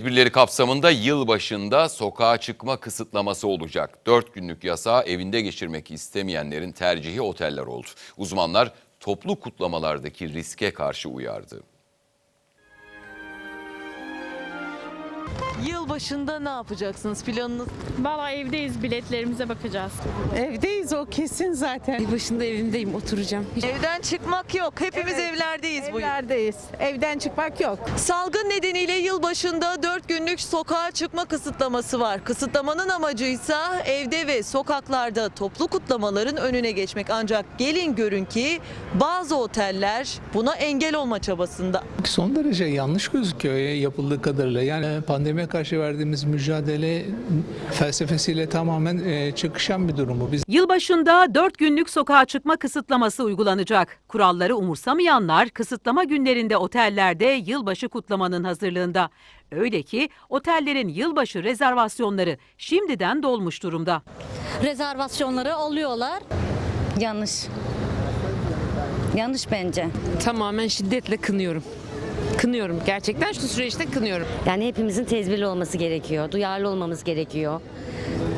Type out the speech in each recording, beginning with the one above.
Tedbirleri kapsamında yıl başında sokağa çıkma kısıtlaması olacak. 4 günlük yasağı evinde geçirmek istemeyenlerin tercihi oteller oldu. Uzmanlar toplu kutlamalardaki riske karşı uyardı. Yılbaşında ne yapacaksınız? Planınız Valla evdeyiz biletlerimize bakacağız. Evdeyiz o kesin zaten. Başında evimdeyim oturacağım. Evden çıkmak yok. Hepimiz Evet. evlerdeyiz bu yıl. Evlerdeyiz. Evden çıkmak yok. Salgın nedeniyle yılbaşında 4 günlük sokağa çıkma kısıtlaması var. Kısıtlamanın amacıysa evde ve sokaklarda toplu kutlamaların önüne geçmek. Ancak gelin görün ki bazı oteller buna engel olma çabasında. Son derece yanlış gözüküyor ya yapıldığı kadarıyla. Yani pandemiye karşı verdiğimiz mücadele felsefesiyle tamamen e, çakışan bir durum bu. Biz Yılbaşında 4 günlük sokağa çıkma kısıtlaması uygulanacak. Kuralları umursamayanlar kısıtlama günlerinde otellerde yılbaşı kutlamanın hazırlığında. Öyle ki otellerin yılbaşı rezervasyonları şimdiden dolmuş durumda. Rezervasyonları alıyorlar. Yanlış. Yanlış bence. tamamen şiddetle kınıyorum. Kınıyorum gerçekten şu süreçte kınıyorum. Yani hepimizin tedbirli olması gerekiyor. Duyarlı olmamız gerekiyor.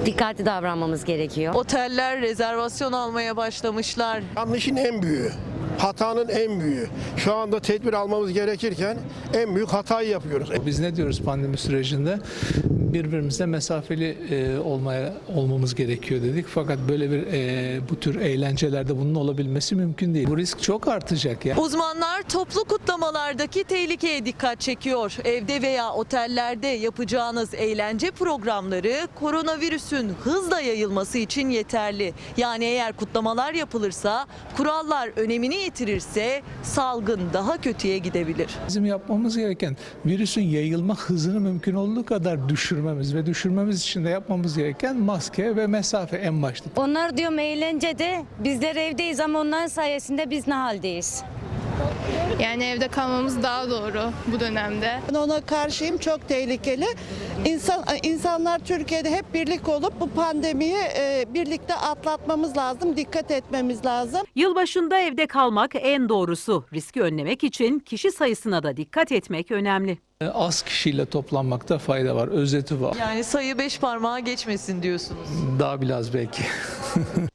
Dikkatli davranmamız gerekiyor. Oteller rezervasyon almaya başlamışlar. Yanlışın en büyüğü. Hatanın en büyüğü. Şu anda tedbir almamız gerekirken en büyük hatayı yapıyoruz. biz ne diyoruz pandemi sürecinde? Birbirimize mesafeli e, olmaya olmamız gerekiyor dedik. Fakat böyle bir e, bu tür eğlencelerde bunun olabilmesi mümkün değil. Bu risk çok artacak ya. Uzmanlar toplu kutlamalardaki tehlikeye dikkat çekiyor. Evde veya otellerde yapacağınız eğlence programları koronavirüsün hızla yayılması için yeterli. Yani eğer kutlamalar yapılırsa, kurallar önemini yitirirse salgın daha kötüye gidebilir. Bizim yapmamız gereken virüsün yayılma hızını mümkün olduğu kadar düşürmemiz ve düşürmemiz için de yapmamız gereken maske ve mesafe en başta. Onlar diyorum eğlencede bizler evdeyiz ama onların sayesinde biz ne haldeyiz? Yani evde kalmamız daha doğru bu dönemde. Ben ona karşıyım çok tehlikeli. İnsan insanlar Türkiye'de hep birlik olup bu pandemiyi e, birlikte atlatmamız lazım. Dikkat etmemiz lazım. Yılbaşında evde kalmak en doğrusu. Riski önlemek için kişi sayısına da dikkat etmek önemli. E, Az kişiyle toplanmakta fayda var. Özeti var. Yani sayı beş parmağa geçmesin diyorsunuz. Daha biraz belki.